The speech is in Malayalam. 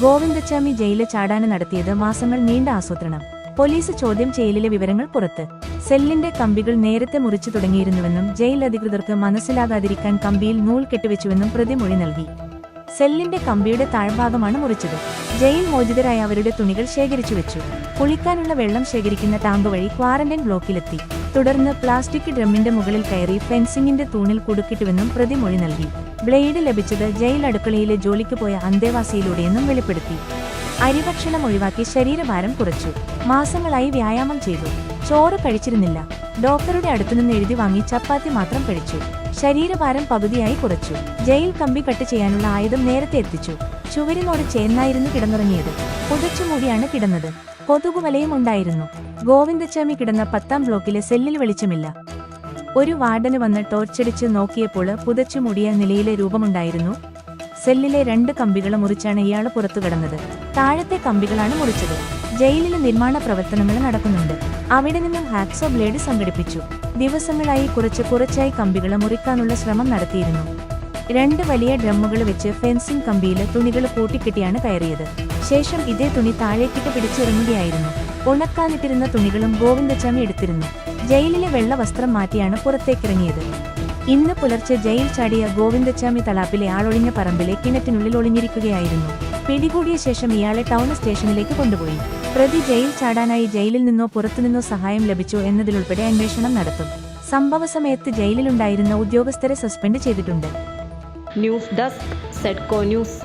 ഗോവിന്ദച്ചാമി ജയിലിൽ ചാടാന് നടത്തിയത് മാസങ്ങൾ നീണ്ട ആസൂത്രണം. പോലീസ് ചോദ്യം ചെയ്യലിലെ വിവരങ്ങൾ പുറത്ത്. സെല്ലിന്റെ കമ്പികൾ നേരത്തെ മുറിച്ചു തുടങ്ങിയിരുന്നുവെന്നും ജയിൽ അധികൃതർക്ക് മനസ്സിലാകാതിരിക്കാൻ കമ്പിയിൽ നൂൽ കെട്ടിവെച്ചുവെന്നും പ്രതി മൊഴി നൽകി. സെല്ലിന്റെ കമ്പിയുടെ താഴ്ഭാഗമാണ് മുറിച്ചത്. ജയിൽ മോചിതരായ അവരുടെ തുണികൾ ശേഖരിച്ചു വെച്ചു. കുളിക്കാനുള്ള വെള്ളം ശേഖരിക്കുന്ന ടാങ്ക് വഴി ക്വാറന്റൈൻ ബ്ലോക്കിലെത്തി. തുടർന്ന് പ്ലാസ്റ്റിക് ഡ്രമ്മിന്റെ മുകളിൽ കയറി ഫെൻസിംഗിന്റെ തൂണിൽ കുടുക്കിട്ടുവെന്നും പ്രതി മൊഴി നൽകി. ബ്ലേഡ് ലഭിച്ചത് ജയിൽ അടുക്കളയിലെ ജോലിക്ക് പോയ അന്തേവാസിയിലൂടെയെന്നും വെളിപ്പെടുത്തി. അരിഭക്ഷണം ഒഴിവാക്കി ശരീരഭാരം കുറച്ചു. മാസങ്ങളായി വ്യായാമം ചെയ്തു. ചോറ് കഴിച്ചിരുന്നില്ല. ഡോക്ടറുടെ അടുത്തുനിന്ന് എഴുതി വാങ്ങി ചപ്പാത്തി മാത്രം കഴിച്ചു. ശരീരഭാരം പകുതിയായി കുറച്ചു. ജയിൽ കമ്പി കട്ട് ചെയ്യാനുള്ള ആയുധം നേരത്തെ എത്തിച്ചു. ചുവരിനോട് ചേർന്നായിരുന്നു കിടന്നുറങ്ങിയത്. പുതച്ചുമൂടിയാണ് കിടന്നത്. കൊതുകുവലയും ഉണ്ടായിരുന്നു. ഗോവിന്ദച്ചാമി കിടന്ന പത്താം ബ്ലോക്കിലെ സെല്ലിൽ വെളിച്ചമില്ല. ഒരു വാർഡന് വന്ന് ടോർച്ചടിച്ച് നോക്കിയപ്പോൾ പുതച്ചു മൂടിയ നിലയിലെ രൂപമുണ്ടായിരുന്നു. സെല്ലിലെ രണ്ട് കമ്പികൾ മുറിച്ചാണ് ഇയാൾ പുറത്തു കിടന്നത്. താഴത്തെ കമ്പികളാണ് മുറിച്ചത്. ജയിലിലെ നിർമ്മാണ പ്രവർത്തനങ്ങൾ നടക്കുന്നുണ്ട്. അവിടെ നിന്നും ഹാക്സോ ബ്ലേഡ് സംഘടിപ്പിച്ചു. ദിവസങ്ങളായി കുറച്ച് കുറച്ചായി കമ്പികൾ മുറിക്കാനുള്ള ശ്രമം നടത്തിയിരുന്നു. രണ്ട് വലിയ ഡ്രമ്മുകൾ വെച്ച് ഫെൻസിംഗ് കമ്പിയിൽ തുണികൾ കൂട്ടിക്കെട്ടിയാണ് കയറിയത്. ശേഷം ഇതേ തുണി താഴേക്കിട്ട് പിടിച്ചിറങ്ങുകയായിരുന്നു. ഉണക്കാനിട്ടിരുന്ന തുണികളും ഗോവിന്ദച്ചാമി എടുത്തിരുന്നു. ജയിലിലെ വെള്ള വസ്ത്രം മാറ്റിയാണ് പുറത്തേക്കിറങ്ങിയത്. ഇന്ന് പുലർച്ചെ ജയിൽ ചാടിയ ഗോവിന്ദച്ചാമി തളാപ്പിലെ ആളൊഴിഞ്ഞ പറമ്പിലെ കിണറ്റിനുള്ളിൽ ഒളിഞ്ഞിരിക്കുകയായിരുന്നു. പിടികൂടിയ ശേഷം ഇയാളെ ടൗൺ സ്റ്റേഷനിലേക്ക് കൊണ്ടുപോയി. പ്രതി ജയിൽ ചാടാനായി ജയിലിൽ നിന്നോ പുറത്തുനിന്നോ സഹായം ലഭിച്ചോ എന്നതിലുൾപ്പെടെ അന്വേഷണം നടത്തും. സംഭവ സമയത്ത് ജയിലിലുണ്ടായിരുന്ന ഉദ്യോഗസ്ഥരെ സസ്പെൻഡ് ചെയ്തിട്ടുണ്ട്. ന്യൂസ് ഡെസ്ക് സെഡ്കോ ന്യൂസ്.